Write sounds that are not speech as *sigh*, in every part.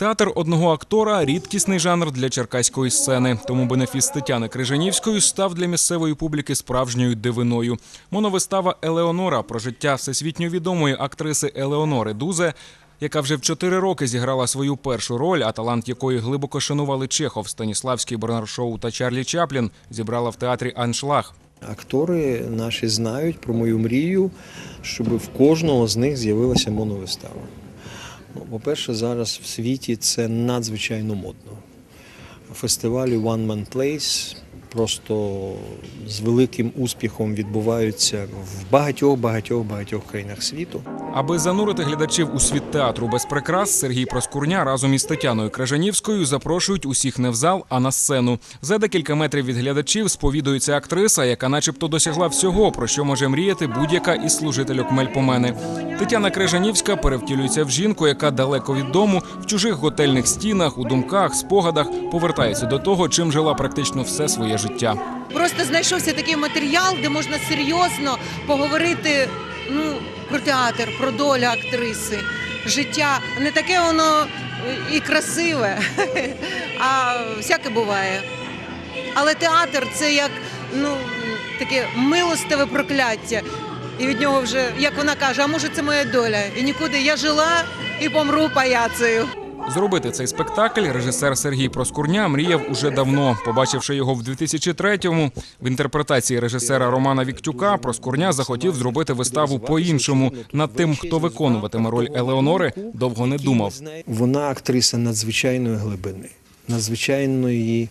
Театр одного актора рідкісний жанр для черкаської сцени. Тому бенефіс Тетяни Крижанівської став для місцевої публіки справжньою дивиною. Моновистава Елеонора про життя всесвітньо відомої актриси Елеонори Дузе. Яка вже в чотири роки зіграла свою першу роль, а талант якої глибоко шанували Чехов, Станіславський, Бернар Шоу та Чарлі Чаплін, зібрала в театрі Аншлаг. Актори наші знають про мою мрію, щоб в кожного з них з'явилася моновистава. Ну, по-перше, зараз в світі це надзвичайно модно. Фестивалі One Man Place просто з великим успіхом відбуваються в багатьох, багатьох, багатьох країнах світу. Аби занурити глядачів у світ театру без прикрас, Сергій Проскурня разом із Тетяною Кражанівською запрошують усіх не в зал, а на сцену. За декілька метрів від глядачів сповідується актриса, яка, начебто, досягла всього, про що може мріяти будь-яка із служительок Мельпомени. Тетяна Крижанівська перевтілюється в жінку, яка далеко від дому, в чужих готельних стінах, у думках, спогадах повертається до того, чим жила практично все своє життя. Просто знайшовся такий матеріал, де можна серйозно поговорити ну, про театр, про долю актриси, життя. Не таке воно е, і красиве, *laughs* а всяке буває. Але театр це як ну, таке милостиве прокляття. І від нього вже, як вона каже, а може це моя доля. І нікуди я жила і помру паяцею. Зробити цей спектакль режисер Сергій Проскурня мріяв уже давно. Побачивши його в 2003-му, в інтерпретації режисера Романа Віктюка, Проскурня захотів зробити виставу по-іншому. Над тим, хто виконуватиме роль Елеонори, довго не думав. Вона актриса надзвичайної глибини, надзвичайної,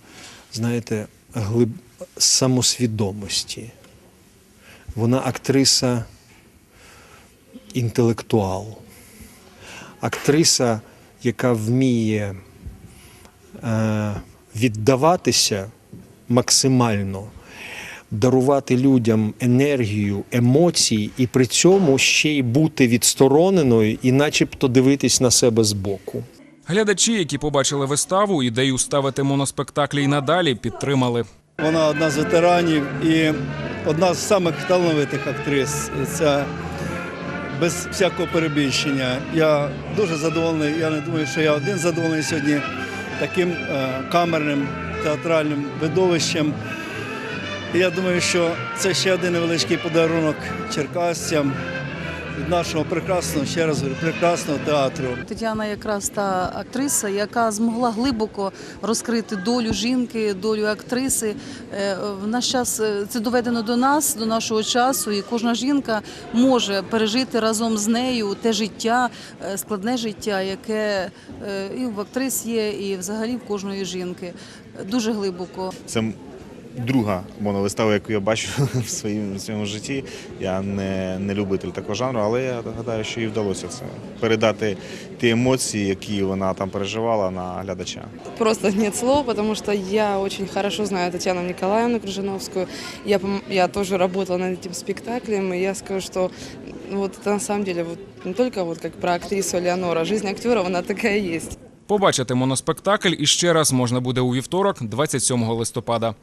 знаєте, глиб... самосвідомості. Вона актриса інтелектуал, актриса, яка вміє е, віддаватися максимально, дарувати людям енергію, емоції, і при цьому ще й бути відстороненою і начебто дивитись на себе збоку. Глядачі, які побачили виставу, ідею ставити моноспектаклі й надалі підтримали. Вона одна з ветеранів і одна з самих талановитих актрис. Це без всякого перебільшення. Я дуже задоволений. Я не думаю, що я один задоволений сьогодні таким е, камерним театральним видовищем. Я думаю, що це ще один невеличкий подарунок черкасцям від нашого прекрасного, ще раз говорю, прекрасного театру. Тетяна якраз та актриса, яка змогла глибоко розкрити долю жінки, долю актриси. Е, В наш час е, це доведено до нас, до нашого часу, і кожна жінка може пережити разом з нею те життя, е, складне життя, яке і в актрис є, і взагалі в кожної жінки. Дуже глибоко. Це друга моновистава, яку я бачу *laughs* в своєму, в своєму житті. Я не, не любитель такого жанру, але я гадаю, що їй вдалося це передати ті емоції, які вона там переживала на глядача. Просто нет слов, потому что я очень хорошо знаю Татьяну Николаевну Крыжановскую. Я, пом- я тоже работала над этим спектаклем, и я скажу, что вот это на самом деле вот не только вот как про актрису Леонора, жизнь актеров, она такая есть. Побачити моноспектакль іще раз можна буде у вівторок, 27 листопада.